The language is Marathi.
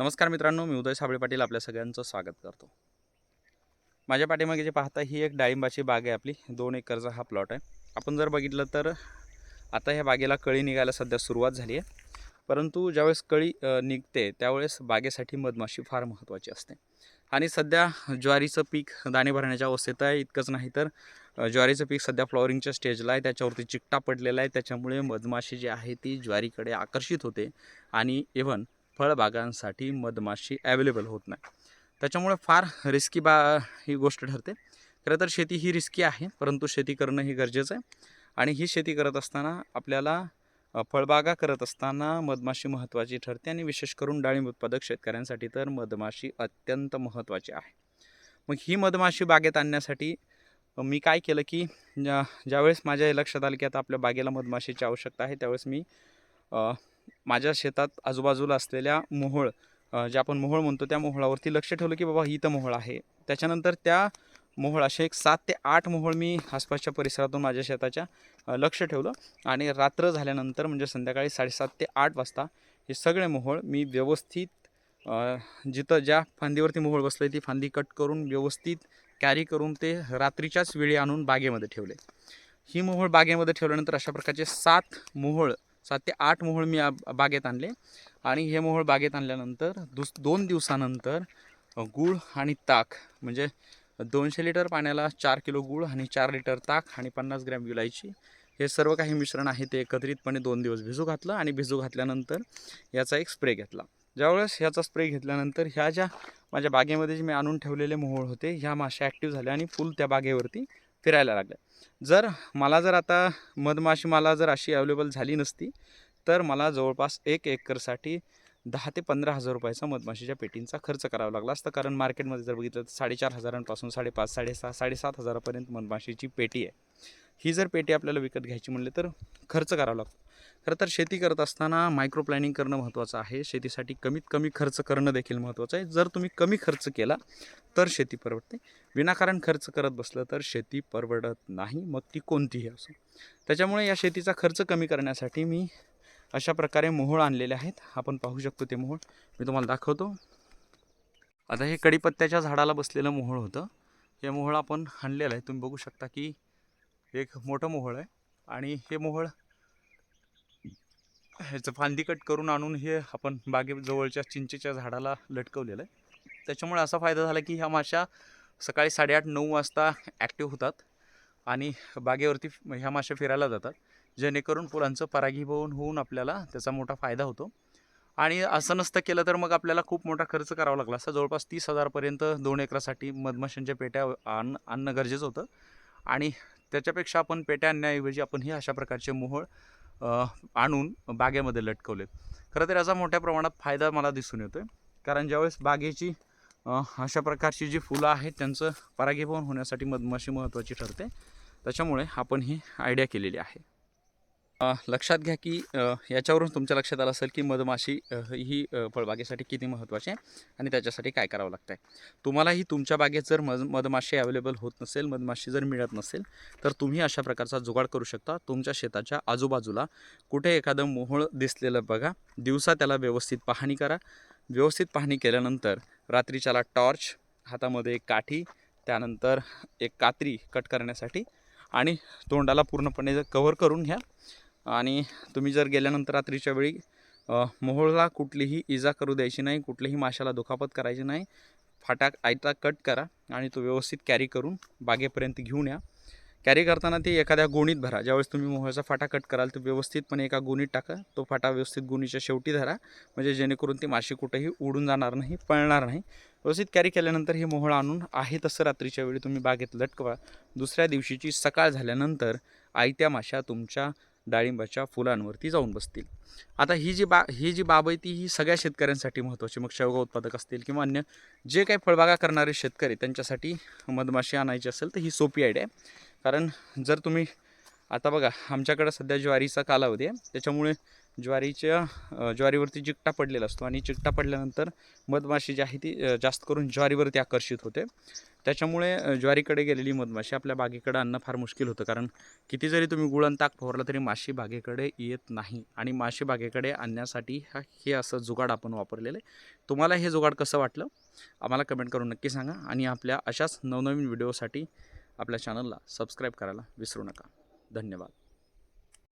नमस्कार मित्रांनो मी उदय साबळे पाटील आपल्या सगळ्यांचं स्वागत करतो. माझ्या पाठीमागे जे पाहता ही एक डाळिंबाची बाग आहे आपली दोन एकरचा हा प्लॉट आहे. आपण जर बघितलं तर आता ह्या बागेला कळी निघायला सध्या सुरुवात झाली आहे. परंतु ज्यावेळेस कळी निघते त्यावेळेस बागेसाठी मधमाशी फार महत्त्वाची असते. आणि सध्या ज्वारीचं पीक दाणे भरण्याच्या अवस्थेत आहे इतकंच नाही तर ज्वारीचं पीक सध्या फ्लॉवरिंगच्या स्टेजला आहे त्याच्यावरती चिकटा पडलेला आहे त्याच्यामुळे मधमाशी जी आहे ती ज्वारीकडे आकर्षित होते. आणि इव्हन फळबागांसाठी मधमाशी ॲवेलेबल होत नाही. त्याच्यामुळे फार रिस्की बा ही गोष्ट ठरते. खरं तर शेती ही रिस्की आहे परंतु शेती करणं ही गरजेचं आहे. आणि ही शेती करत असताना आपल्याला फळबागा करत असताना मधमाशी महत्त्वाची ठरते आणि विशेष करून डाळिंब उत्पादक शेतकऱ्यांसाठी तर मधमाशी अत्यंत महत्त्वाची आहे. मग ही मधमाशी बागेत आणण्यासाठी मी काय केलं की ज्या ज्यावेळेस माझ्या लक्षात आलं की आता आपल्या बागेला मधमाशीची आवश्यकता आहे त्यावेळेस मी माझ्या शेतात आजूबाजूला असलेल्या मोहोळ जे आपण मोहोळ म्हणतो त्या मोहळावरती लक्ष ठेवलं की बाबा ही तर मोहळ आहे. त्याच्यानंतर त्या मोहळ असे एक सात ते आठ मोहळ मी आसपासच्या परिसरातून माझ्या शेताच्या लक्ष ठेवलं आणि रात्र झाल्यानंतर म्हणजे संध्याकाळी साडेसात ते आठ वाजता हे सगळे मोहळ मी व्यवस्थित जिथं ज्या फांदीवरती मोहळ बसले ती फांदी कट करून व्यवस्थित कॅरी करून ते रात्रीच्याच वेळी आणून बागेमध्ये ठेवले. ही मोहळ बागेमध्ये ठेवल्यानंतर अशा प्रकारचे सात मोहळ सात ते आठ मोहोळ मी आ- बागेत आणले. आणि हे मोहोळ बागेत आणल्यानंतर दुस दोन दिवसानंतर गूळ आणि ताक म्हणजे दोनशे लिटर पाण्याला चार किलो गूळ आणि चार लिटर ताक आणि पन्नास ग्रॅम विलायची हे सर्व काही मिश्रण आहे ते एकत्रितपणे दोन दिवस भिजू घातलं आणि भिजू घातल्यानंतर याचा एक स्प्रे घेतला. ज्यावेळेस ह्याचा स्प्रे घेतल्यानंतर ह्या ज्या माझ्या बागेमध्ये जे मी आणून ठेवलेले मोहोळ होते ह्या माशा ॲक्टिव्ह झाल्या आणि फुल त्या बागेवरती फिरायला लागल्या जर मला जर आता मधमाशी मला जर अशी अवेलेबल झाली नसती तर मला जवळपास एक एकरसाठी दहा ते पंधरा हजार रुपयाचा मधमाशीच्या पेटींचा खर्च करावा लागला असता. कारण मार्केटमध्ये जर बघितलं तर साडेचार हजारांपासून साडेपाच साडेसहा साडेसात हजारापर्यंत मधमाशीची पेटी आहे. ही जर पेटी आपल्याला विकत घ्यायची म्हणले तर खर्च करावा लागतो. खरं तर शेती करत असताना मायक्रो प्लॅनिंग करणं महत्त्वाचं आहे. शेतीसाठी कमीत कमी खर्च करणं देखील महत्त्वाचं आहे. जर तुम्ही कमी खर्च केला तर शेती परवडते. विनाकारण खर्च करत बसलं तर शेती परवडत नाही. मग ती कोणतीही असो. त्याच्यामुळे या शेतीचा खर्च कमी करण्यासाठी मी अशा प्रकारे मोहोळ आणलेले आहेत. आपण पाहू शकतो ते मोहोळ. मी तुम्हाला दाखवतो. आता हे कडीपत्त्याच्या झाडाला बसलेलं मोहोळ होतं. हे मोहोळ आपण आणलेलं आहे. तुम्ही बघू शकता की एक मोठं मोहोळ आहे. आणि हे मोहोळ ह्याचं फांदी कट करून आणून हे आपण बागेजवळच्या चिंचेच्या झाडाला लटकवलेलं आहे. त्याच्यामुळे असा फायदा झाला की ह्या माशा सकाळी साडेआठ नऊ वाजता ॲक्टिव्ह होतात आणि बागेवरती ह्या माशा फिरायला जातात. जेणेकरून फुलांचं परागीभवन होऊन आपल्याला त्याचा मोठा फायदा होतो. आणि असं नसतं केलं तर मग आपल्याला खूप मोठा खर्च करावा लागला. असा जवळपास तीस हजारपर्यंत दोन एकरासाठी मधमाशांच्या पेट्या आण आणणं गरजेचं होतं. आणि त्याच्यापेक्षा आपण पेट्या आणण्याऐवजी आपण हे अशा प्रकारचे मोहळ आणून बागेमध्ये लटकवलेत. खरं तर याचा मोठ्या प्रमाणात फायदा मला दिसून येतो आहे कारण ज्यावेळेस बागेची अशा प्रकारची जी फुलं आहेत त्यांचं परागीभवन होण्यासाठी मधमाशी महत्त्वाची ठरते. त्याच्यामुळे आपण ही आयडिया केलेली आहे. लक्षात घ्या की याच्यावरून तुमच्या लक्षात आलं असेल की मधमाशी ही फळबागेसाठी किती महत्त्वाची आहे आणि त्याच्यासाठी काय करावं लागतं आहे तुम्हालाही तुमच्या बागेत जर मध मधमाशी अवेलेबल होत नसेल मधमाशी जर मिळत नसेल तर तुम्ही अशा प्रकारचा जुगाड करू शकता. तुमच्या शेताच्या आजूबाजूला कुठे एखादं मोहोळ दिसलेलं बघा. दिवसा त्याला व्यवस्थित पाहणी करा. व्यवस्थित पाहणी केल्यानंतर रात्रीच्याला टॉर्च हातामध्ये एक काठी त्यानंतर एक कात्री कट करण्यासाठी आणि तोंडाला पूर्णपणे कव्हर करून घ्या. आणि तुम्ही जर गेल्यानंतर रात्रीच्या वेळी मोहळला मोहोळला कुठलीही इजा करू द्यायची नाही कुठलीही माशाला दुखापत करायची नाही फाटा आयता कट करा आणि तो व्यवस्थित कॅरी करून बागेपर्यंत घेऊन या. कॅरी करताना ते एखाद्या गोणीत भरा. ज्यावेळेस तुम्ही मोहळाचा फाटा कट कराल तर व्यवस्थितपणे एका गोणीत टाका. तो फाटा व्यवस्थित गोणीच्या शेवटी धरा. म्हणजे जेणेकरून ती माशी कुठेही उडून जाणार नाही पळणार नाही. व्यवस्थित कॅरी केल्यानंतर हे मोहळ आणून आहे तसं रात्रीच्या वेळी तुम्ही बागेत लटकवा. दुसऱ्या दिवशीची सकाळ झाल्यानंतर आयत्या माशा तुमच्या डाळिंबाच्या फुलांवरती जाऊन बसतील. आता ही जी बा ही जी बाब आहे ती ही सगळ्या शेतकऱ्यांसाठी महत्त्वाची मग शेवगा उत्पादक असतील किंवा अन्य जे काही फळबागा करणारे शेतकरी त्यांच्यासाठी मधमाशी आणायची असेल तर ही सोपी आयडिया आहे. कारण जर तुम्ही आता बघा आमच्याकडं सध्या ज्वारीचा कालावधी आहे. त्याच्यामुळे ज्वारीच्या ज्वारीवरती चिकटा पडलेला असतो आणि चिकटा पडल्यानंतर मधमाशी जी आहे ती जास्त करून ज्वारीवरती आकर्षित होते. त्याच्यामुळे ज्वारीकडे गेलेली मधमाशी आपल्या बागेकडे आणणं फार मुश्किल होतं. कारण किती जरी तुम्ही गुळण ताक फवारलं तरी माशी बागेकडे येत नाही. आणि माशी बागेकडे आणण्यासाठी हा हे असं जुगाड आपण वापरलेलं आहे. तुम्हाला हे जुगाड कसं वाटलं? आम्हाला कमेंट करून नक्की सांगा. आणि आपल्या अशाच नवनवीन व्हिडिओसाठी आपल्या चॅनलला सबस्क्राईब करायला विसरू नका. धन्यवाद.